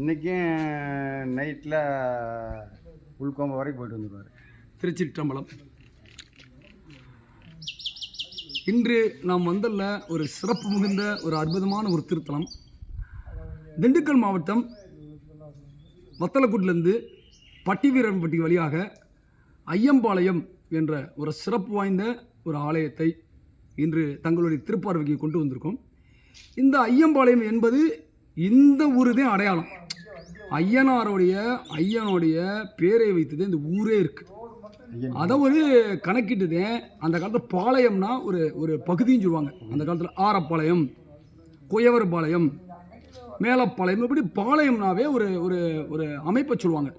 இன்றைக்கும் நைட்டில் உள்கோம்பு வரைக்கும் போயிட்டு வந்துடுவார் திருச்சிற்றம்பலம். இன்று நாம் வந்துள்ள ஒரு சிறப்பு மிகுந்த ஒரு அற்புதமான ஒரு திருத்தலம். திண்டுக்கல் மாவட்டம் வத்தலக்குட்டிலேருந்து பட்டிவீரன்பட்டி வழியாக ஐயம்பாளையம் என்ற ஒரு சிறப்பு வாய்ந்த ஒரு ஆலயத்தை இன்று தங்களுடைய திருப்பார்வைக்கு கொண்டு வந்திருக்கோம். இந்த ஐயம்பாளையம் என்பது இந்த ஊர் தான் அடையாளம். ஐயனாருடைய ஐயனுடைய பேரை வைத்தது இந்த ஊரே இருக்குது அதை ஒரு கணக்கிட்டுதேன் அந்த காலத்தில் பாளையம்னா ஒரு ஒரு பகுதின்னு சொல்லுவாங்க. அந்த காலத்தில் ஆரப்பாளையம் குயவர்பாளையம் மேலப்பாளையம் இப்படி பாளையம்னாவே ஒரு ஒரு ஒரு அமைப்பை சொல்லுவாங்க.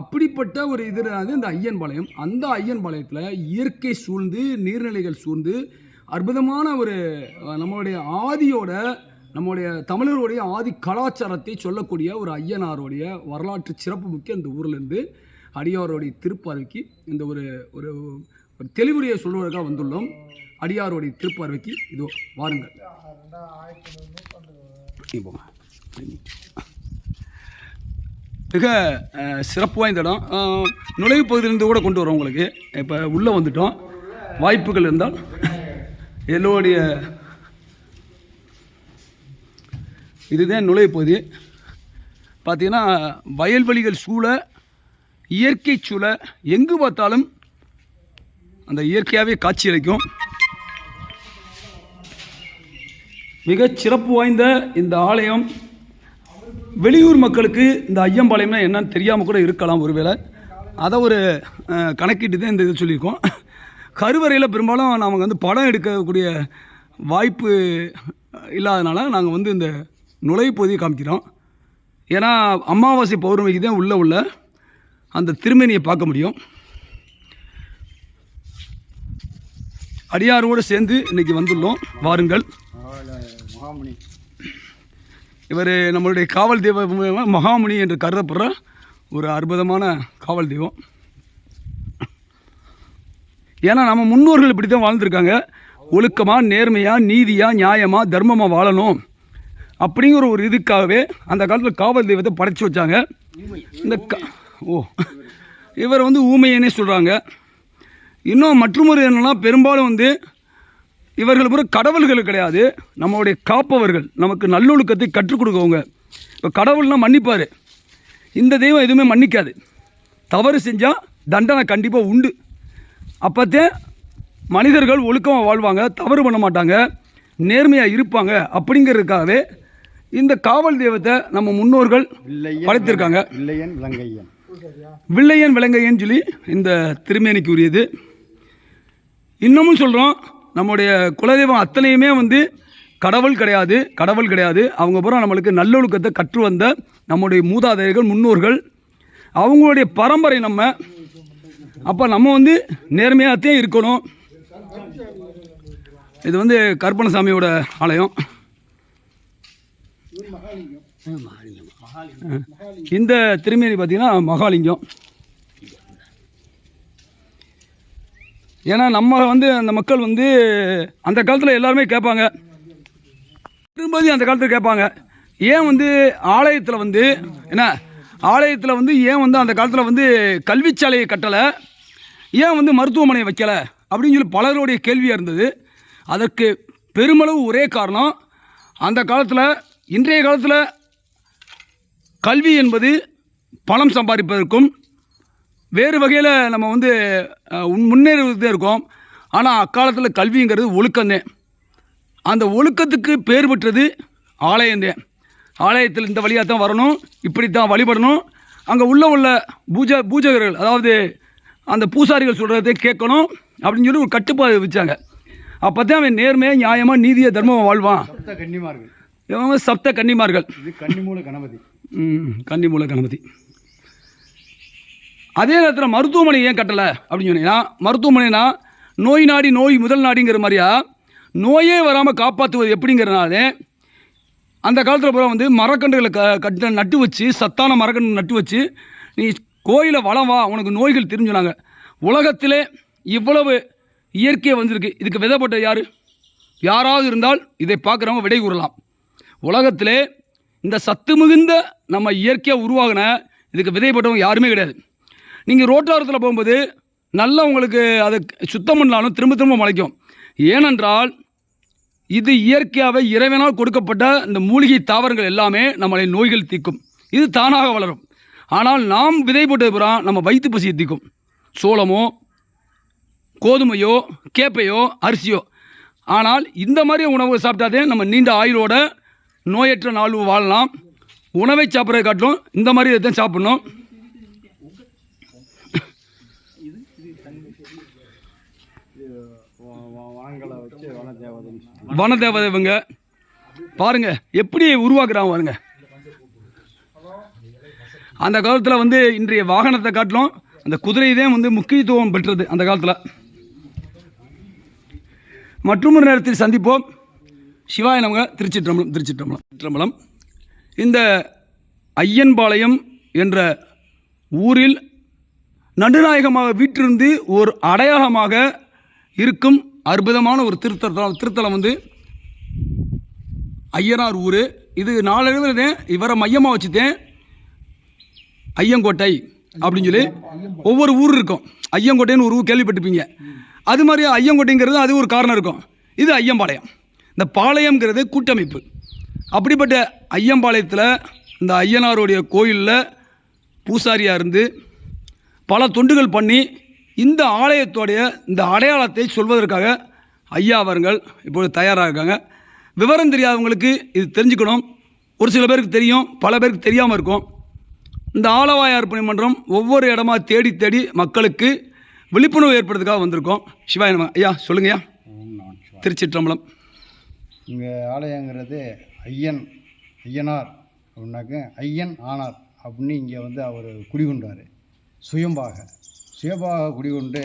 அப்படிப்பட்ட ஒரு இது இந்த ஐயன் பாளையம். அந்த ஐயன் பாளையத்தில் இயற்கை சூழ்ந்து நீர்நிலைகள் சூழ்ந்து அற்புதமான ஒரு நம்மளுடைய ஆதியோட நம்முடைய தமிழருடைய ஆதி கலாச்சாரத்தை சொல்லக்கூடிய ஒரு ஐயனாருடைய வரலாற்று சிறப்பு முக்கிய இந்த ஊர்லேருந்து அடியாருடைய திருப்பார்வைக்கு இந்த ஒரு ஒரு ஒரு தெளிவுடைய சொல்வதற்காக வந்துள்ளோம். அடியாருடைய திருப்பார்வைக்கு இதோ வாருங்கள். மிக சிறப்பு வாய்ந்த இடம். நுழைவு பகுதியிலிருந்து கூட கொண்டு வரோம் உங்களுக்கு. இப்போ உள்ளே வந்துட்டோம். வாய்ப்புகள் இருந்தால் எல்லோருடைய இதுதான் நுழைவு பார்த்திங்கன்னா பார்த்தீங்கன்னா வயல்வெளிகள் சூழ இயற்கை சூழ எங்கு பார்த்தாலும் அந்த இயற்கையாகவே காட்சியளிக்கும் மிக சிறப்பு வாய்ந்த இந்த ஆலயம் வெளியூர் மக்களுக்கு இந்த ஐயம்பாளையம்னா என்னன்னு தெரியாமல் கூட இருக்கலாம் ஒருவேளை. அதை ஒரு கணக்கிட்டு தான் இந்த இது சொல்லியிருக்கோம். கருவறையில் பெரும்பாலும் நமக்கு வந்து படம் எடுக்கக்கூடிய வாய்ப்பு இல்லாதனால நாங்கள் வந்து இந்த நுழைவு பகுதியை காமிக்கிறோம். ஏன்னா அமாவாசை பௌர்ணமிக்கு தான் உள்ள உள்ள அந்த திருமணியை பார்க்க முடியும். அடியாரோடு சேர்ந்து இன்னைக்கு வந்துள்ளோம். வாருங்கள். இவர் நம்மளுடைய காவல் தெய்வம் மகாமுனி என்று கருதப்படுற ஒரு அற்புதமான காவல் தெய்வம். ஏன்னா நம்ம முன்னோர்கள் இப்படி தான் வாழ்ந்துருக்காங்க. ஒழுக்கமாக நேர்மையாக நீதியாக நியாயமாக தர்மமாக வாழணும். அப்படிங்கிற ஒரு இதுக்காகவே அந்த காலத்தில் காவல் தெய்வத்தை படைச்சி வச்சாங்க. இந்த க ஓ. இவர் வந்து ஊமையனே சொல்கிறாங்க இன்னும் மற்றொரு என்னென்னா பெரும்பாலும் வந்து இவர்கள் பூரா கடவுள்கள் கிடையாது. நம்மளுடைய காப்பவர்கள் நமக்கு நல்லொழுக்கத்தை கற்றுக் கொடுக்கவங்க இப்போ கடவுள்னா மன்னிப்பார். இந்த தெய்வம் எதுவுமே மன்னிக்காது. தவறு செஞ்சால் தண்டனை கண்டிப்பாக உண்டு. அப்போத்தே மனிதர்கள் ஒழுக்கமாக வாழ்வாங்க தவறு பண்ண மாட்டாங்க நேர்மையாக இருப்பாங்க அப்படிங்கிறதுக்காகவே இந்த காவல் தெய்வத்தை நம்ம முன்னோர்கள் படைத்திருக்காங்க. வில்லையன் விலங்கையன். வில்லையன் விலங்கையன்னு சொல்லி இந்த திருமேனிக்கு உரியது இன்னமும் சொல்கிறோம் நம்முடைய குலதெய்வம் அத்தனையுமே வந்து கடவுள் கிடையாது கடவுள் கிடையாது. அவங்க பூரா நம்மளுக்கு நல்லொழுக்கத்தை கற்று வந்த நம்முடைய மூதாதையர்கள் முன்னோர்கள். அவங்களுடைய பரம்பரை நம்ம. அப்போ நம்ம வந்து நேர்மையாகத்தான் இருக்கணும். இது வந்து கருப்பணசாமியோட ஆலயம். இந்த திருமேனி பார்த்தீங்கன்னா மகாலிங்கம். ஏன்னா நம்ம வந்து அந்த மக்கள் வந்து அந்த காலத்தில் எல்லாருமே கேட்பாங்க. திரும்பதி அந்த காலத்தில் கேட்பாங்க. ஏன் வந்து ஆலயத்தில் வந்து என்ன ஆலயத்தில் வந்து ஏன் வந்து அந்த காலத்தில் வந்து கல்விச்சாலையை கட்டலை? ஏன் வந்து மருத்துவமனை வைக்கலை? அப்படின்னு சொல்லி பலருடைய கேள்வியாக இருந்தது. அதற்கு பெருமளவு ஒரே காரணம் அந்த காலத்தில் இன்றைய காலத்தில் கல்வி என்பது பணம் சம்பாதிப்பதற்கும் வேறு வகையில் நம்ம வந்து அஹ், முன்னேறுவதே இருக்கோம். ஆனால் அக்காலத்தில் கல்விங்கிறது ஒழுக்கம்தான் அந்த ஒழுக்கத்துக்கு பேர் பெற்றது ஆலயந்தேன் ஆலயத்தில் இந்த வழியாக தான் வரணும் இப்படி தான் வழிபடணும். அங்கே உள்ள உள்ள பூஜை பூஜகர்கள் அதாவது அந்த பூசாரிகள் சொல்கிறத கேட்கணும் அப்படின்னு சொல்லி ஒரு கட்டுப்பாடு வச்சாங்க. அப்போ தான் அவன் நேர்மையாக நியாயமாக நீதியை தர்மமாக வாழ்வான். கண்ணியமாக கன்னிமார்கள் இவங்க சப்த கன்னிமார்கள். இது கன்னிமூல கணபதி. ம், கன்னிமூல கணபதி. அதே நேரத்தில் மருத்துவமனை ஏன் கட்டலை? அப்படின்னு சொன்னீங்கன்னா மருத்துவமனைனா நோய் நாடி நோய் முதல் நாடிங்கிற மாதிரியா? நோயே வராமல் காப்பாற்றுவது எப்படிங்கிறனால அந்த காலத்தில் பூரா வந்து மரக்கன்றுகளை க கட்ட நட்டு வச்சு சத்தான மரக்கன்று நட்டு வச்சு நீ கோயிலை வளம் வா உனக்கு நோய்கள் தெரிஞ்சுனாங்க உலகத்திலே இவ்வளவு இயற்கையை வந்திருக்கு. இதுக்கு விதைப்பட்ட யார்? யாராவது இருந்தால் இதை பார்க்குறவங்க விடை கூறலாம். உலகத்திலே இந்த சத்து மிகுந்த நம்ம இயற்கையாக உருவாகின இதுக்கு விதைப்பட்டவங்க யாருமே கிடையாது. நீங்கள் ரோட்டோரத்தில் போகும்போது நல்லா உங்களுக்கு அதை சுத்தம் பண்ணாலும் திரும்ப திரும்ப முளைக்கும். ஏனென்றால் இது இயற்கையாகவே இறைவனால் கொடுக்கப்பட்ட இந்த மூலிகை தாவரங்கள் எல்லாமே நம்மளை நோய்கள் தீக்கும் இது தானாக வளரும். ஆனால் நாம் விதை போட்டது புறா நம்ம வயிற்று பசியை தீக்கும் சோளமோ கோதுமையோ கேப்பையோ அரிசியோ. ஆனால் இந்த மாதிரி உணவு சாப்பிட்டாதே நம்ம நீண்ட ஆயுளோட நோயற்ற நாள் வாழலாம். உணவை சாப்பிட்றதை காட்டிலும் இந்த மாதிரி இதை சாப்பிடணும். வாங்கலை வச்சு வன பாருங்க எப்படி உருவாக்குறாங்க பாருங்க. அந்த காலத்தில் வந்து இன்றைய வாகனத்தை காட்டிலும் அந்த குதிரை தான் வந்து முக்கியத்துவம் பெற்றது அந்த காலத்தில். மற்றொரு நேரத்தில் சந்திப்போம். சிவாய நமக திருச்சிற்றம்பலம் திருச்சிற்றம்பலம் திருச்சிற்றம்பலம். இந்த ஐயன்பாளையம் என்ற ஊரில் நடுநாயகமாக வீற்றிருந்து ஒரு அடையாளமாக இருக்கும் அற்புதமான ஒரு திருத்தலம் திருத்தலம் வந்து ஐயனார் ஊர். இது நாளில் இவரை மையமாக வச்சுட்டேன். ஐயங்கோட்டை அப்படின்னு சொல்லி ஒவ்வொரு ஊர் இருக்கும். ஐயங்கோட்டைன்னு ஒரு ஊர் கேள்விப்பட்டிருப்பீங்க. அது மாதிரி ஐயங்கோட்டைங்கிறது அது ஒரு காரணம் இருக்கும். இது ஐயம்பாளையம். இந்த பாளையம்ங்கிறது கூட்டமைப்பு. அப்படிப்பட்ட ஐயம்பாளையத்தில் இந்த ஐயனாருடைய கோயிலில் பூசாரியாக இருந்து பல தொண்டுகள் பண்ணி இந்த ஆலயத்தோடைய இந்த அடையாளத்தை சொல்வதற்காக ஐயா அவர்கள் இப்பொழுது தயாராக இருக்காங்க. விவரம் தெரியாதவங்களுக்கு இது தெரிஞ்சுக்கணும். ஒரு சில பேருக்கு தெரியும் பல பேருக்கு தெரியாமல் இருக்கும். இந்த ஆலவாய அர்ப்பணி மன்றம் ஒவ்வொரு இடமா தேடி தேடி மக்களுக்கு விழிப்புணர்வு ஏற்படுறதுக்காக வந்திருக்கோம். சிவாய ஐயா சொல்லுங்கய்யா. திருச்சிற்றம்பலம். இங்கே ஆலயங்கிறது ஐயன் ஐயனார் அப்படின்னாக்க ஐயன் ஆனார் அப்படின்னு இங்கே வந்து அவர் குடிகொண்டார். சுயம்பாக. சுயம்பாக குடிகொண்டு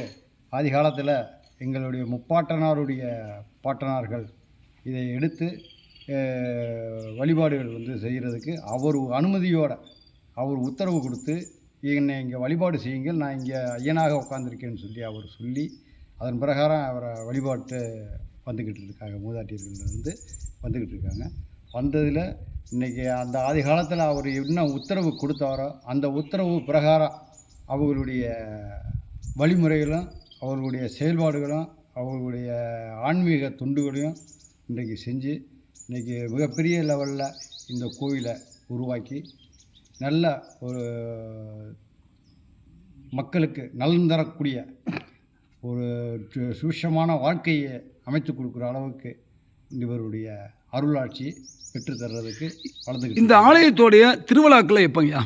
ஆதி காலத்தில் எங்களுடைய முப்பாட்டனாருடைய பாட்டனார்கள் இதை எடுத்து வழிபாடுகள் வந்து செய்கிறதுக்கு அவர் அனுமதியோட அவர் உத்தரவு கொடுத்து என்னை இங்கே வழிபாடு செய்யுங்கள் நான் இங்கே ஐயனாக உட்காந்துருக்கேன்னு சொல்லி அவர் சொல்லி அதன் பிரகாரம் அவரை வழிபாட்டு வந்துக்கிட்டு இருக்காங்க மூதாட்டியர்கள்லேருந்து வந்துக்கிட்டு இருக்காங்க வந்ததில் இன்றைக்கி அந்த ஆதி காலத்தில் அவர் என்ன உத்தரவு கொடுத்தாரோ அந்த உத்தரவு பிரகாரம் அவர்களுடைய வழிமுறைகளும் அவர்களுடைய செயல்பாடுகளும் அவர்களுடைய ஆன்மீக தொண்டுகளையும் இன்றைக்கி செஞ்சு இன்றைக்கி மிகப்பெரிய லெவலில் இந்த கோயிலை உருவாக்கி நல்ல ஒரு மக்களுக்கு நலன் தரக்கூடிய ஒரு சு- வாழ்க்கையை அமைத்து கொடுக்குற அளவுக்கு இவருடைய அருளாட்சி பெற்றுத்தர்றதுக்கு வளர்ந்துக்கிட்டு இந்த ஆலயத்தோடைய திருவிழாக்களை எப்பங்கய்யா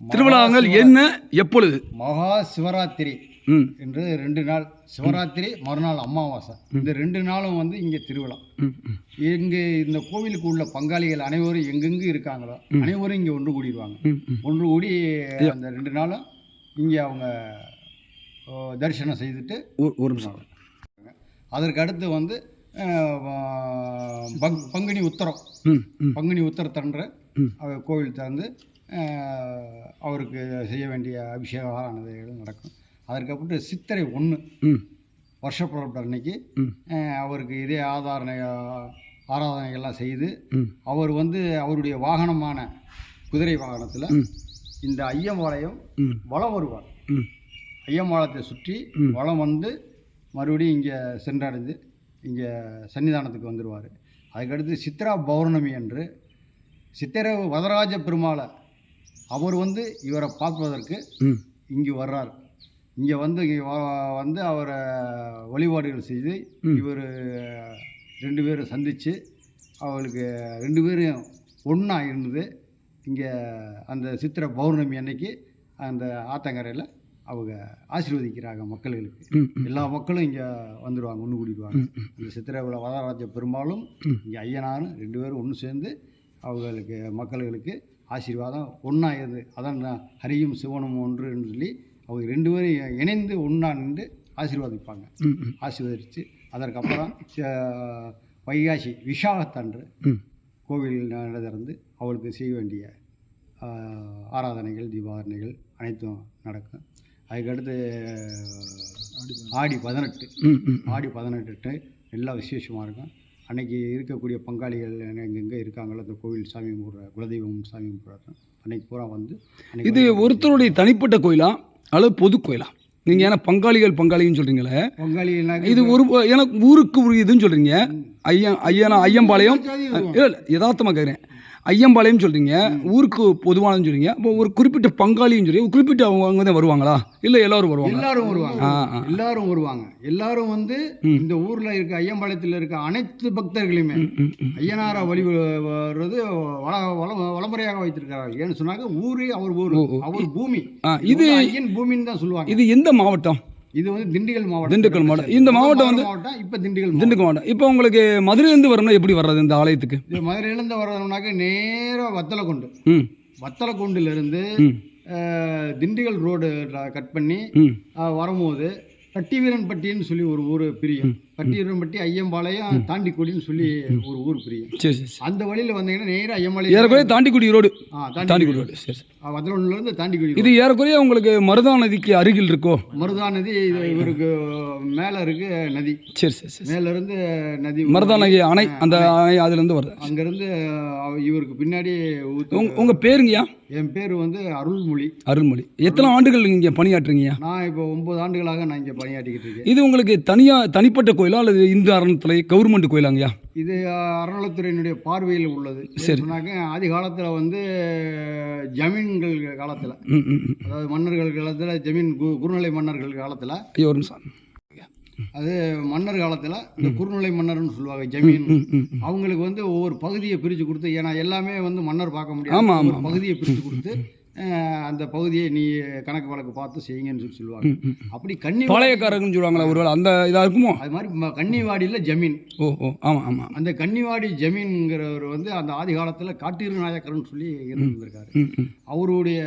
திருவிழாங்கள் என்ன? எப்பொழுது? மகா சிவராத்திரி என்று ரெண்டு நாள் சிவராத்திரி மறுநாள் அமாவாசை. இந்த ரெண்டு நாளும் வந்து இங்கே திருவிழா. இங்கே இந்த கோவிலுக்கு உள்ள பங்காளிகள் அனைவரும் எங்கெங்கு இருக்காங்களோ அனைவரும் இங்கே ஒன்று கூடிடுவாங்க. ஒன்று கூடி அந்த ரெண்டு நாளும் இங்கே அவங்க தரிசனம் செய்துட்டு ஒரு ஒரு நிமிஷம். அதற்கு அடுத்து வந்து பங் பங்குனி உத்தரம். பங்குனி உத்தரத்தன்று. அவர் கோவில் திறந்து அவருக்கு செய்ய வேண்டிய அபிஷேக ஆராதனைகள் நடக்கும். அதற்கப்புறம் சித்திரை ஒன்று ம். வருஷப்புறப்பட்ட அன்னைக்கு அவருக்கு இதே ஆதாரணை ஆராதனைகள்லாம் செய்து அவர் வந்து அவருடைய வாகனமான குதிரை வாகனத்தில் இந்த ஐயம்பாளையம் ம். வலம் வருவார். ஐயம்பாளையத்தை சுற்றி ம். வலம் வந்து மறுபடியும் இங்கே சென்றடைந்து இங்கே சன்னிதானத்துக்கு வந்துடுவார் அதுக்கடுத்து சித்ரா பௌர்ணமி அன்று சித்திரை வரதராஜ பெருமாளை அவர் வந்து இவரை பார்ப்பதற்கு இங்கே வர்றார். இங்கே வந்து வந்து அவரை வழிபாடுகள் செய்து இவர் ரெண்டு பேரும் சந்தித்து அவளுக்கு ரெண்டு பேரும் ஒன்றா இருந்தது. இங்கே அந்த சித்திரை பௌர்ணமி அன்னைக்கு அந்த ஆத்தங்கரையில் அவங்க ஆசீர்வதிக்கிறாங்க மக்களுக்கு எல்லா மக்களும் இங்கே வந்துடுவாங்க ஒன்று கூடிடுவாங்க இந்த சித்திரை விழா வரதராஜ பெருமாளும் இங்கே ஐயனாரும் ரெண்டு பேரும் ஒன்று சேர்ந்து அவங்களுக்கு மக்களுக்கு ஆசீர்வாதம் ஒன்றா இருந்து அதான் ஹரியும் சிவனும் ஒன்றுன்னு சொல்லி அவங்க ரெண்டு பேரும் இணைந்து ஒன்றா நின்று ஆசீர்வதிப்பாங்க. ஆசீர்வதித்து அதற்கப்புறம் வைகாசி விஷாகத்தன்று கோவில் திறந்து அவளுக்கு செய்ய வேண்டிய ஆராதனைகள் தீபாரணைகள் அனைத்தும் நடக்கும். அதுக்கடுத்து ஆடி பதினெட்டு. ஆடி பதினெட்டு எல்லா விசேஷமாக இருக்கும். அன்னைக்கு இருக்கக்கூடிய பங்காளிகள் எங்கெங்கே இருக்காங்களோ அந்த கோவில் சாமி கும்பிட்ற குலதெய்வம் சாமி கும்பிட்ற அன்னைக்கு பூரா வந்து இது ஒருத்தருடைய தனிப்பட்ட கோயிலா? அல்லது பொது கோயிலா? நீங்கள் ஏன்னா பங்காளிகள் பங்காளின்னு சொல்கிறீங்களே பங்காளினாக்க இது ஒரு எனக்கு ஊருக்கு உரியதுன்னு சொல்கிறீங்க ஐயன் ஐயனா ஐயம்பாளையம். இல்லை யதார்த்தமாக கேட்குறேன் ஐயம்பாளையம் சொல்கிறீங்க ஊருக்கு பொதுவானதுன்னு சொல்கிறீங்க அப்போ ஒரு குறிப்பிட்ட பங்காளின்னு சொல்லி குறிப்பிட்ட அவங்க அவங்க தான் வருவாங்களா? இல்லை எல்லாரும் வருவாங்க எல்லாரும் வருவாங்க. எல்லாரும் வருவாங்க. எல்லாரும் வந்து இந்த ஊர்ல இருக்க ஐயம்பாளையத்தில் இருக்க அனைத்து பக்தர்களுமே ம், ம். ஐயனாரை வழி வர்றது வள வள வளமுறையாக வைத்திருக்கிறார் ஏன்னு சொன்னாக்க ஊரு அவர் ஊர். அவர் பூமி. இது ஐயன் பூமின்னு தான் சொல்லுவாங்க. இது எந்த மாவட்டம்? இது வந்து திண்டுக்கல் மாவட்டம். திண்டுக்கல் மாவட்டம். இந்த மாவட்டம் வந்து- மாவட்டம் இப்போ திண்டுக்கல் திண்டுக்கல் மாவட்டம். இப்போ உங்களுக்கு மதுரையிலேருந்து வரணும்னா எப்படி வர்றது இந்த ஆலயத்துக்கு? இது மதுரையிலேருந்து வர்றதுனாக்க நேராக வத்தலக்குண்டு. ம். வத்தலக்குண்டுலேருந்து திண்டுக்கல் ரோடு கட் பண்ணி வரும்போது கட்டிவீரன்பட்டின்னு சொல்லி ஒரு ஊர் பிரியும். கட்டிவீரன்பட்டி ஐயம்பாளையம் தாண்டிக்குடின்னு சொல்லி ஒரு ஊர் பிரியும். சரி சரி அந்த வழியில் வந்தீங்கன்னா நேராக ஐயம்பாளையம் ஏறக்குறைய தாண்டிக்குடி. ரோடு. ஆ தாண்டி தாண்டிக்குடி ரோடு. சரி வத்தலகுண்டுலேருந்து தாண்டிக்குடி இது ஏறக்குறைய உங்களுக்கு மருதா நதிக்கு அருகில் இருக்கோ? மருதா நதி இது இவருக்கு மேலே இருக்கு நதி. சரி சரி சரி மேல இருந்து நதி மருதா நதி அணை அந்த அணை. அதுலேருந்து வருது. அங்கேருந்து இவருக்கு பின்னாடி உங்கள் பேருங்கய்யா? என் பேர் வந்து அருள்மொழி. அருள்மொழி. எத்தனை ஆண்டுகள் இங்கே பணியாற்றுறீங்கய்யா? நான் இப்போ ஒன்பது ஆண்டுகளாக நான் இங்கே பணியாற்றிக்கிட்டு இருக்கேன். இது உங்களுக்கு தனியாக தனிப்பட்ட கோயிலா. அல்லது இந்து அறநிலையத்துறை கவர்மெண்ட் கோயிலாங்கய்யா? இது அறநிலைத்துறையினுடைய பார்வையில் உள்ளது. சரி. சொன்னாக்க ஆதி காலத்தில் வந்து ஜமீன்கள் காலத்தில். அதாவது மன்னர்கள் காலத்தில் ஜமீன் கு குறுநிலை மன்னர்கள் காலத்தில் ஐயா ஒரு நிமிஷம். அது மன்னர் காலத்தில் இந்த குறுநிலை மன்னர்னு சொல்லுவாங்க ஜமீன். அவங்களுக்கு வந்து ஒவ்வொரு பகுதியை பிரித்து கொடுத்து ஏன்னா எல்லாமே வந்து மன்னர் பார்க்க முடியாது. பகுதியை பிரித்து கொடுத்து அந்த பகுதியை நீ கணக்கு வழக்கு பார்த்து செய்யுங்கன்னு சொல்லி சொல்லுவாங்க. அப்படி கன்னி பாளையக்காரங்கன்னு சொல்லுவாங்களா ஒருவேளை அந்த இதாக இருக்குமோ? அது மாதிரி கன்னிவாடியில் ஜமீன். ஓ ஓ ஆமாம் ஆமாம் அந்த கன்னிவாடி ஜமீன்கிறவர் வந்து அந்த ஆதி காலத்தில் காட்டீர் நாயக்கர்னு சொல்லி இருந்திருக்காரு அவருடைய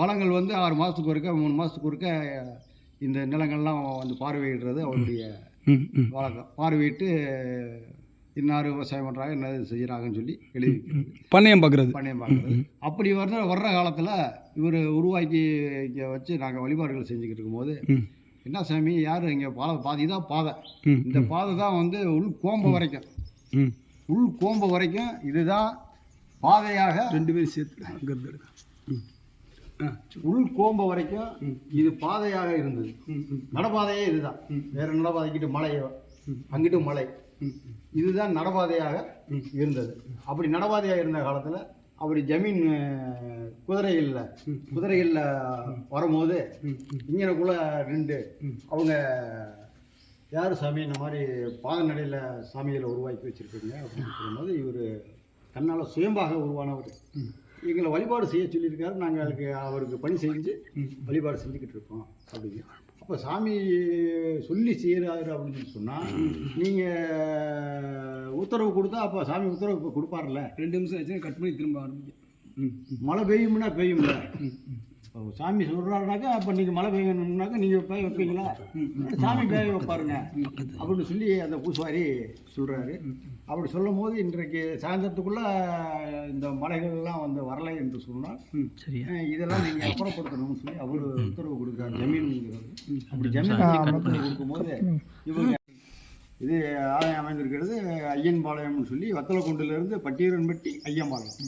வளங்கள் வந்து ஆறு மாதத்துக்கு ஒருக்க மூணு மாதத்துக்கு ஒருக்க இந்த நிலங்கள்லாம் வந்து பார்வையிடுறது அவருடைய வழக்கம். பார்வையிட்டு இன்னார் விவசாயம் பண்ணுறாங்க என்ன செய்கிறாங்கன்னு சொல்லி எழுதி பண்ணையம் பார்க்குறது. பண்ணையம் பார்க்குறது. அப்படி வர்ற வர்ற காலத்தில் இவர் உருவாக்கி இங்கே வச்சு நாங்கள் வழிபாடுகள் செஞ்சுக்கிட்டு இருக்கும்போது என்ன சாமி யார் இங்கே பாதை பாதி தான் பாதை. இந்த பாதை தான் வந்து உள் கோம்ப வரைக்கும். உள் கோம்ப வரைக்கும் இதுதான் பாதையாக ரெண்டு பேரும் சேர்த்து உள் கோம்ப வரைக்கும் இது பாதையாக இருந்தது. நடபாதையே இதுதான். வேற நடபாதைக்கிட்டு மலை. அங்கிட்டு மலை இதுதான் நடபாதையாக இருந்தது. அப்படி நடபாதையாக இருந்த காலத்தில் அப்படி ஜமீன் குதிரைகளில் குதிரைகளில் வரும்போது இங்கனக்குள்ள ரெண்டு அவங்க யார் சாமி இந்த மாதிரி பாதநடையில் சாமிகளை உருவாக்கி வச்சுருக்கீங்க அப்படின்னு சொல்லும்போது இவர் தன்னால் சுயம்பாக உருவானவர். எங்களை வழிபாடு செய்ய சொல்லியிருக்காரு. நாங்கள் அதுக்கு அவருக்கு பணி செஞ்சு வழிபாடு செஞ்சுக்கிட்டு இருக்கோம் அப்படிங்க அப்போ சாமி சொல்லி செய்கிறாரு அப்படின்னு சொன்னால் நீங்கள் உத்தரவு கொடுத்தா அப்போ சாமி உத்தரவு இப்போ கொடுப்பார்ல ரெண்டு நிமிஷம் ஆச்சு கட் பண்ணி திரும்ப ஆரம்பிக்கும். ம். மழை பெய்யும்னா பெய்யும்ல? சாமி சொல்கிறாருனாக்கா அப்போ நீங்கள் மழை பெய்யணும்னாக்கா நீங்கள் பெய்ய வைப்பீங்களா? சாமி பெய்ய வைப்பாருங்க அப்படின்னு சொல்லி அந்த பூசுவாரி சொல்கிறாரு அப்படி சொல்லும் போது இன்றைக்கு சாயந்தரத்துக்குள்ளே இந்த மலைகள்லாம் வந்து வரலை என்று சொன்னால் இதெல்லாம் நீங்கள் அப்புறப்படுத்தணும்னு சொல்லி அவர் உத்தரவு கொடுக்குறாரு. ஜமீன்ங்கிறது. அப்படி ஜமீன் கொடுக்கும்போது இவங்க இது ஆலயம் அமைந்திருக்கிறது ஐயன்பாளையம்னு சொல்லி வத்தலக்குண்டிலிருந்து பட்டீரன்பட்டி ஐயம்பாளையம்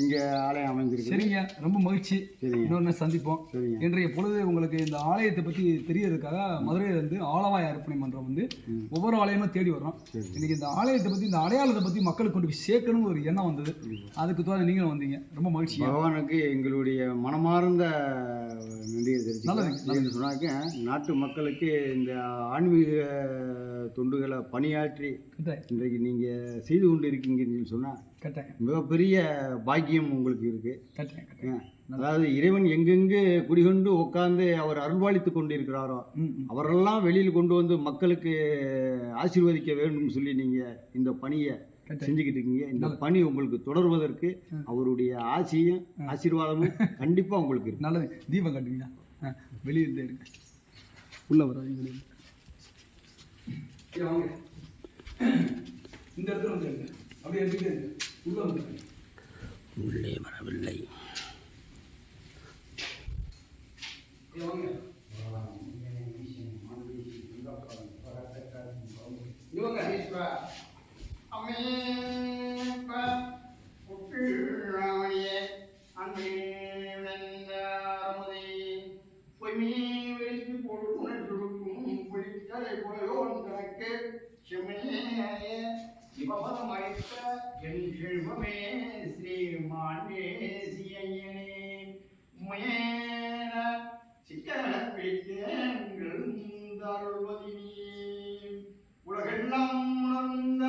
இங்கே ஆலயம் அமைந்திருக்குது. சரிங்க. ரொம்ப மகிழ்ச்சி. சரிங்க. இன்னொன்று சந்திப்போம். சரிங்க. இன்றைய பொழுது உங்களுக்கு இந்த ஆலயத்தை பற்றி தெரியறதுக்காக மதுரையில இருந்து ஆலவாய் அர்ப்பணை மன்றம் வந்து ஒவ்வொரு ஆலயமும் தேடி வர்றோம். இன்னைக்கு இந்த ஆலயத்தை பற்றி இந்த அடையாளத்தை பற்றி மக்களுக்கு கொண்டு போய் சேர்க்கணும்னு ஒரு எண்ணம் வந்தது. அதுக்கு தோற நீங்களும் வந்தீங்க. ரொம்ப மகிழ்ச்சி பகவானுக்கு எங்களுடைய மனமார்ந்த நன்றியை தெரிவிச்சு சொன்னாக்க நாட்டு மக்களுக்கு இந்த ஆன்மீக தொண்டுகளை பணியாற்றி இன்றைக்கு நீங்கள் செய்து கொண்டு இருக்கீங்கன்னு சொன்னால் கட்டாயம். மிகப்பெரிய பாக்கியம் உங்களுக்கு இருக்குது கட்டாயம் அதாவது இறைவன் எங்கெங்கு குடிகொண்டு உட்கார்ந்து அவர் அருள்வாளித்து கொண்டு இருக்கிறாரோ ம் ம். அவரெல்லாம் வெளியில் கொண்டு வந்து மக்களுக்கு ஆசீர்வதிக்க வேண்டும்னு சொல்லி நீங்கள் இந்த பணியை. செஞ்சுக்கிட்டு இருக்கீங்க. இந்த பணி உங்களுக்கு தொடர்வதற்கு அவருடைய ஆசியும் ஆசீர்வாதமும் கண்டிப்பாக உங்களுக்கு இருக்கு. நல்லது. தீபம் கட்டுவீங்க ஆ வெளியே இருந்து எடுங்க உள்ள வாங்க. இந்த இடத்துல வந்து அப்படியே எடுத்துட்டு உள்ள வந்து உள்ளே வரவில்லை. இவங்க அமைப்ப வாய்த்த என் செல்வமே ஸ்ரீமாண்டேசியனே முயன சிக்கன உலகெல்லாம் உணர்ந்த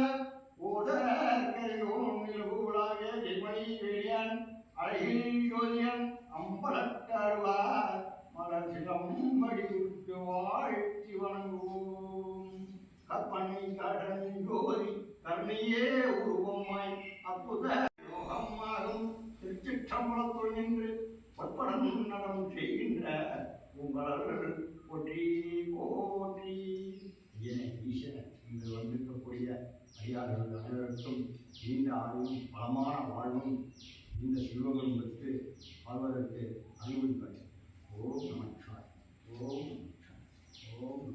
ஓதற்கையோன் நிலவுகளாக ஜென்மணி வேடியான் அழகில் ஜோதியன் அம்பலத்தாழ்வார் மலர் சிலம்படி வாழ்த்தி வணங்குவோம். கற்பனை கடல் ஜோதி கருணையே உருவமாய் அற்புத யோகமாகும் திருச்சிற்றம்பலத்துள் நின்று பொற்படம் நடம் செய்கின்ற உங்களர்கள் போற்றி போற்றி. ஐயனே ஈஸ்வரன் இங்கு வந்திருக்கக்கூடிய அடியார்கள் அனைவருக்கும் நீண்ட ஆயுளும் பலமான வாழ்வும் இந்த செல்வங்களும் பெற்று வாழ்வதற்கு அனுமதிப்பார் ஓம் நமச்சாய் ஓம் நமச்சாய் ஓம்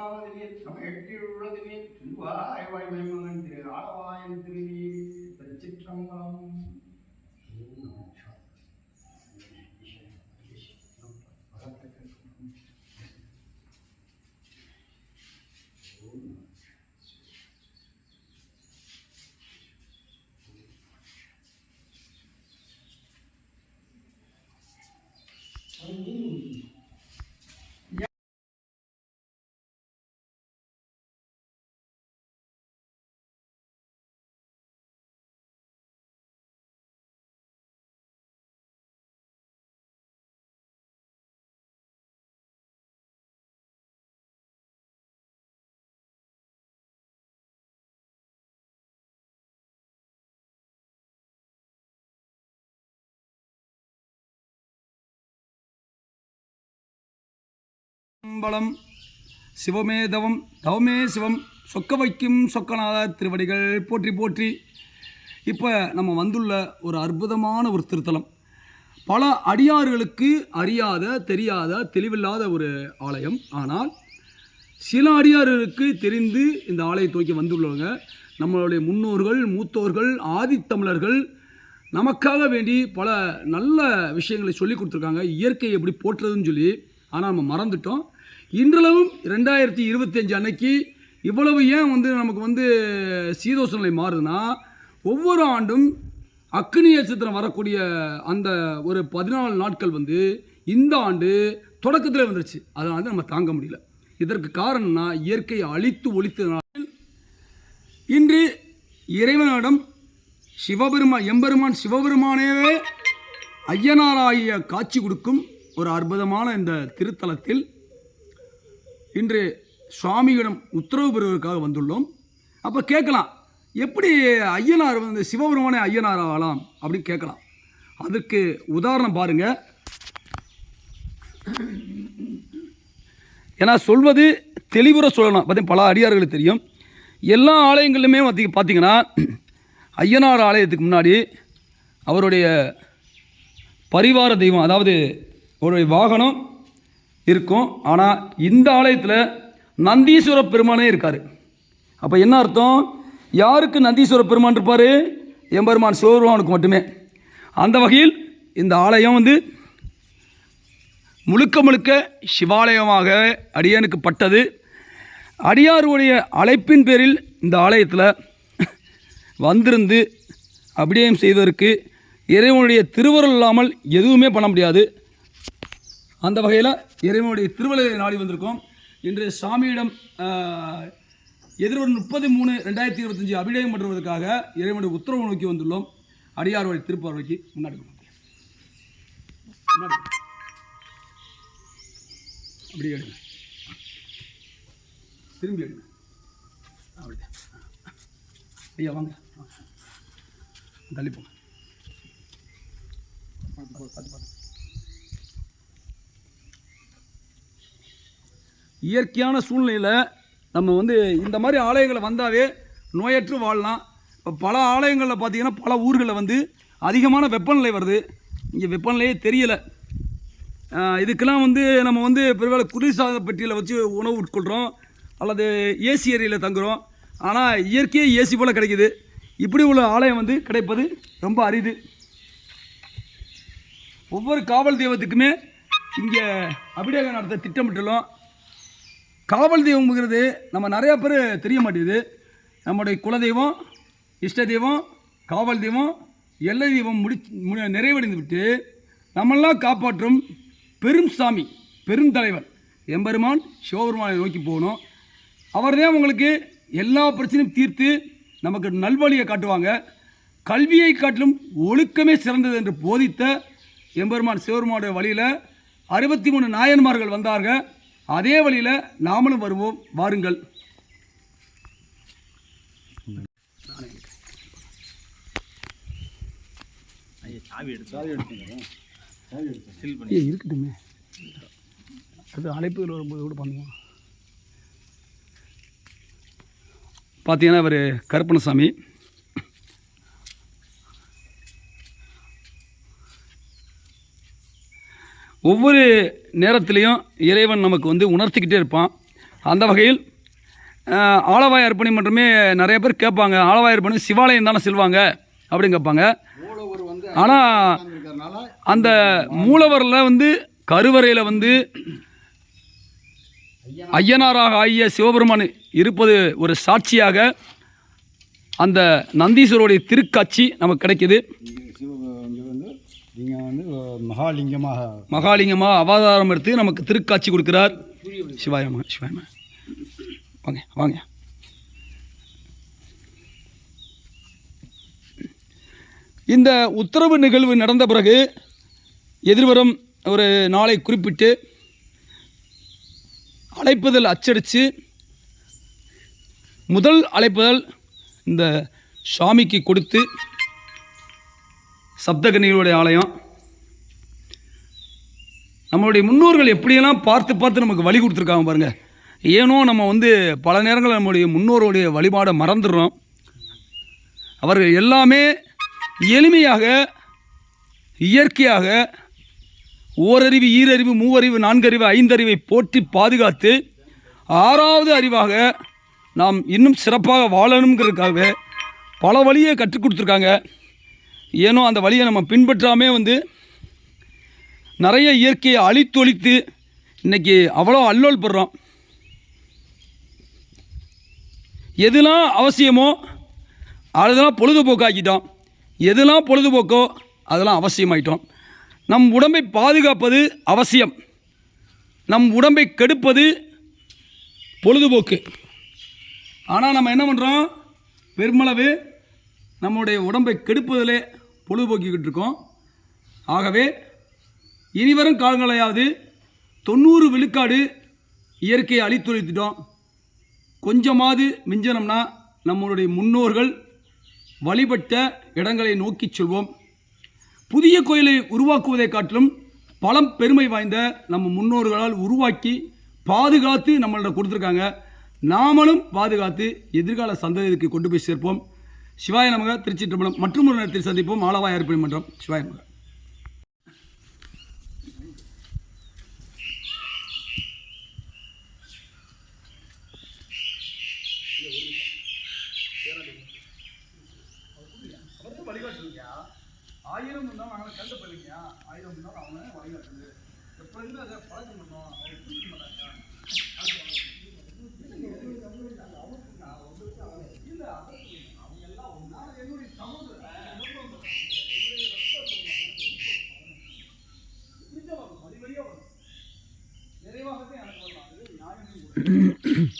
தந்திரமாவது நீர் சமயத்தில் உள்ளது நீர் திருவாய் வாய்மை மகன் திரு ஆளவாயன் திருநீர் திருச்சிற்றம்பலம் பலம் சிவமே தவம் தவமே சிவம் சொக்க வைக்கும் சொக்கநாத திருவடிகள் போற்றி போற்றி. இப்போ நம்ம வந்துள்ள ஒரு அற்புதமான ஒரு திருத்தலம். பல அடியார்களுக்கு அறியாத தெரியாத தெளிவில்லாத ஒரு ஆலயம். ஆனால் சில அடியார்களுக்கு தெரிந்து இந்த ஆலயத்தை நோக்கி வந்துள்ளவங்க நம்மளுடைய முன்னோர்கள் மூத்தோர்கள் ஆதித்தமிழர்கள் நமக்காக வேண்டி பல நல்ல விஷயங்களை சொல்லி கொடுத்துருக்காங்க. இயற்கையை எப்படி போற்றுறதுன்னு சொல்லி ஆனால் நம்ம மறந்துட்டோம். இன்றளவும் ரெண்டாயிரத்தி இருபத்தஞ்சு அன்னைக்கு இவ்வளவு ஏன் வந்து நமக்கு வந்து சீதோஷ நிலை மாறுதுன்னா ஒவ்வொரு ஆண்டும் அக்னி நட்சத்திரம் வரக்கூடிய அந்த ஒரு பதினாலு நாட்கள் வந்து இந்த ஆண்டு தொடக்கத்தில் வந்துருச்சு. அதை வந்து நம்ம தாங்க முடியல. இதற்கு காரணம்னா இயற்கையை அழித்து ஒழித்ததுனால. இன்று இறைவனிடம் சிவபெருமா எம்பெருமான் சிவபெருமானேவே ஐயனாராகிய காட்சி கொடுக்கும் ஒரு அற்புதமான இந்த திருத்தலத்தில் இன்று சுவாமியிடம் உத்தரவு பெறுவதற்காக வந்துள்ளோம். அப்போ கேட்கலாம் எப்படி ஐயனார் வந்து சிவபெருமானே ஐயனார் ஆகலாம் அப்படின்னு கேட்கலாம். அதுக்கு உதாரணம் பாருங்க. ஏன்னா சொல்வது தெளிவுற சொல்லலாம் பார்த்தீங்க பல அடியார்களுக்கு தெரியும். எல்லா ஆலயங்களிலுமே பார்த்தி பார்த்தீங்கன்னா ஐயனார் ஆலயத்துக்கு முன்னாடி அவருடைய பரிவார தெய்வம் அதாவது ஒரு வாகனம் இருக்கும். ஆனால் இந்த ஆலயத்தில் நந்தீஸ்வர பெருமானே இருக்கார். அப்போ என்ன அர்த்தம்? யாருக்கு நந்தீஸ்வர பெருமான் இருப்பார்? எம்பெருமான் சிவபெருமானுக்கு மட்டுமே. அந்த வகையில் இந்த ஆலயம் வந்து முழுக்க முழுக்க சிவாலயமாக அடியனுக்கு பட்டது அடியாருடைய அழைப்பின் பேரில் இந்த ஆலயத்தில் வந்திருந்து அபிடயம் செய்வதற்கு இறைவனுடைய திருவருள் இல்லாமல் எதுவுமே பண்ண முடியாது. அந்த வகையில் இறைவனுடைய திருவள்ளுவரை நாடி வந்திருக்கோம். இன்று சாமியிடம் எதிர்வரும் முப்பது மூணு ரெண்டாயிரத்தி இருபத்தஞ்சி அபிடயம் பண்ணுவதற்காக இறைவனுடைய உத்தரவு நோக்கி வந்துள்ளோம். அடியாருடைய திருப்பார்வைக்கு முன்னாடி போங்க. முன்னாடி அப்படியே எடுங்க. திரும்பி எடுங்க. அப்படி ஐயா வாங்க. தள்ளிப்போங்க பார்த்து பார்த்து பார்த்து இயற்கையான சூழ்நிலையில் நம்ம வந்து இந்த மாதிரி ஆலயங்களை வந்தாவே நோயற்று வாழலாம். இப்போ பல ஆலயங்களில் பார்த்தீங்கன்னா பல ஊர்களில் வந்து அதிகமான வெப்பநிலை வருது. இங்கே வெப்பநிலையே தெரியலை. இதுக்கெல்லாம் வந்து நம்ம வந்து பெருவேளை குளிர்சாத பெட்டியில் வச்சு உணவு உட்கொள்கிறோம் அல்லது ஏசி ஏரியில் தங்குகிறோம் ஆனால் இயற்கையே ஏசி போல் கிடைக்குது. இப்படி உள்ள ஆலயம் வந்து கிடைப்பது ரொம்ப அரிது. ஒவ்வொரு காவல் தெய்வத்துக்குமே இங்கே அபிடேகம் நடத்த திட்டமிட்டுள்ளோம். காவல் தெய்வம்ங்கிறது நம்ம நிறையா பேர் தெரிய மாட்டேங்குது. நம்முடைய குலதெய்வம் இஷ்ட தெய்வம் காவல் தெய்வம் எல்லை தெய்வம் முடி மு- நிறைவடைந்து விட்டு நம்மெல்லாம் காப்பாற்றும் பெரும் சாமி பெருந்தலைவர் எம்பெருமான் சிவபெருமானை நோக்கி போகணும். அவர்தான் உங்களுக்கு எல்லா பிரச்சனையும் தீர்த்து நமக்கு நல்வழியை காட்டுவாங்க. கல்வியை காட்டிலும் ஒழுக்கமே சிறந்தது என்று போதித்த எம்பெருமான் சிவபெருமானுடைய வழியில் அறுபத்தி மூணு நாயன்மார்கள் வந்தார்கள். அதே வழியில் நாமளும் வருவோம். வாருங்கள். இருக்கட்டுமே. அது அழைப்புகள் வரும்போது கூட பண்ணுவோம். பார்த்தீங்கன்னா இவர் கருப்பணசாமி. ஒவ்வொரு நேரத்திலையும் இறைவன் நமக்கு வந்து உணர்த்திக்கிட்டே இருப்பான். அந்த வகையில் ஆலவாய் அர்ப்பணி மட்டுமே நிறைய பேர் கேட்பாங்க. ஆலவாய் அர்ப்பணி சிவாலயம் தானே செல்வாங்க அப்படின்னு கேட்பாங்க. ஆனால் அந்த மூலவரில் வந்து கருவறையில் வந்து ஐயனாராக ஆகிய சிவபெருமான் இருப்பது ஒரு சாட்சியாக அந்த நந்தீஸ்வருடைய திருக்காட்சி நமக்கு கிடைக்குது இங்கே சிவ இங்கே வந்து நீங்கள் வந்து மகாலிங்கமாக மகாலிங்கமாக அவதாரம் எடுத்து நமக்கு திருக்காட்சி கொடுக்கிறார். சிவாயமா சிவாயமா வாங்க வாங்க. இந்த உத்தரவு நிகழ்வு நடந்த பிறகு எதிர்வரும் ஒரு நாளை குறிப்பிட்டு அழைப்புதல் அச்சடித்து முதல் அழைப்புதல் இந்த சாமிக்கு கொடுத்து சப்தகனிகளுடைய ஆலயம். நம்மளுடைய முன்னோர்கள் எப்படியெல்லாம் பார்த்து பார்த்து நமக்கு வழி கொடுத்துருக்காங்க பாருங்கள் ஏனோ நம்ம வந்து பல நேரங்களில் நம்முடைய முன்னோருடைய வழிபாடை மறந்துடுறோம். அவர்கள் எல்லாமே எளிமையாக இயற்கையாக ஓரறிவு ஈரறிவு மூவறிவு நான்கறிவு ஐந்தறிவை போற்றி பாதுகாத்து ஆறாவது அறிவாக நாம் இன்னும் சிறப்பாக வாழணுங்கிறதுக்காக பல வழியை கற்றுக் கொடுத்துருக்காங்க. ஏனோ அந்த வழியை நம்ம பின்பற்றாமே வந்து நிறைய இயற்கையை அழித்தொழித்து இன்னைக்கு அவ்வளோ அல்லோல் படுறோம். எதெல்லாம் அவசியமோ அதெல்லாம் பொழுதுபோக்காக்கிட்டோம். எதெல்லாம் பொழுதுபோக்கோ அதெல்லாம் அவசியமாயிட்டோம். நம் உடம்பை பாதுகாப்பது அவசியம். நம் உடம்பை கெடுப்பது பொழுதுபோக்கு. ஆனால் நம்ம என்ன பண்ணுறோம் பெருமளவு நம்முடைய உடம்பை கெடுப்பதிலே பொழுதுபோக்கிக்கிட்டு இருக்கோம். ஆகவே இனிவரும் காலங்களையாவது தொண்ணூறு விழுக்காடு இயற்கையை அழித்தொழித்துட்டோம் கொஞ்சமாவது மிஞ்சனம்னா நம்மளுடைய முன்னோர்கள் வழிபட்ட இடங்களை நோக்கி செல்வோம். புதிய கோயிலை உருவாக்குவதை காட்டிலும் பலம் பெருமை வாய்ந்த நம்ம முன்னோர்களால் உருவாக்கி பாதுகாத்து நம்மள்கிட்ட கொடுத்துருக்காங்க. நாமளும் பாதுகாத்து எதிர்கால சந்ததிக்கு கொண்டு போய் சேர்ப்போம். சிவாய நமக திருச்சிற்றம்பலம் மற்றும் ஒரு நேரத்தில் சந்திப்போம். ஆளவாய் அர்ப்பணி மன்றம். சிவாய நமக. ஆயிரம் இருந்தாலும் நாங்கள் கண்டு பண்ணிங்க ஆயிரம் இருந்தாலும் அவனை வழிகாட்டுது எப்போ இருந்து அதை பழக்கம் பண்ணோம் அவங்க தூக்க மாட்டாங்க. நிறைவாகவே எனக்கு வரலாம் அது நியாயம்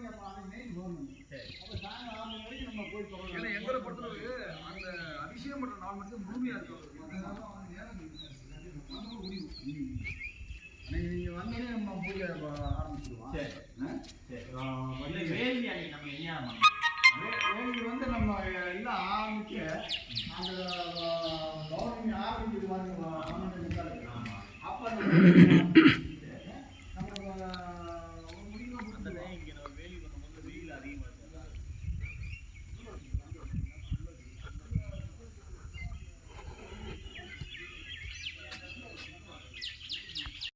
அன்னைக்கு நைட் போகணும் அப்போ சாயங்காலம் ஆறு மணி வரைக்கும் நம்ம போய் ஏன்னா தொடரலாம் எங்களை பொறுத்தளவு அந்த அபிஷேகம் பண்ற நாள் மட்டும் முழுமையாக இருக்கும் அதனால வந்து நேரம் இருக்கு. நம்ம முடிவு அன்னைக்கு நீங்கள் வந்தோடனே நம்ம பூஜை ஆரம்பிச்சிடுவோம் சரி. வேலி அன்னைக்கு நம்ம என்ன வேலி வந்து நம்ம எல்லாம் ஆரம்பிச்சு அந்த பௌர்ணமி முக்காலுக்கு. அப்போ நம்ம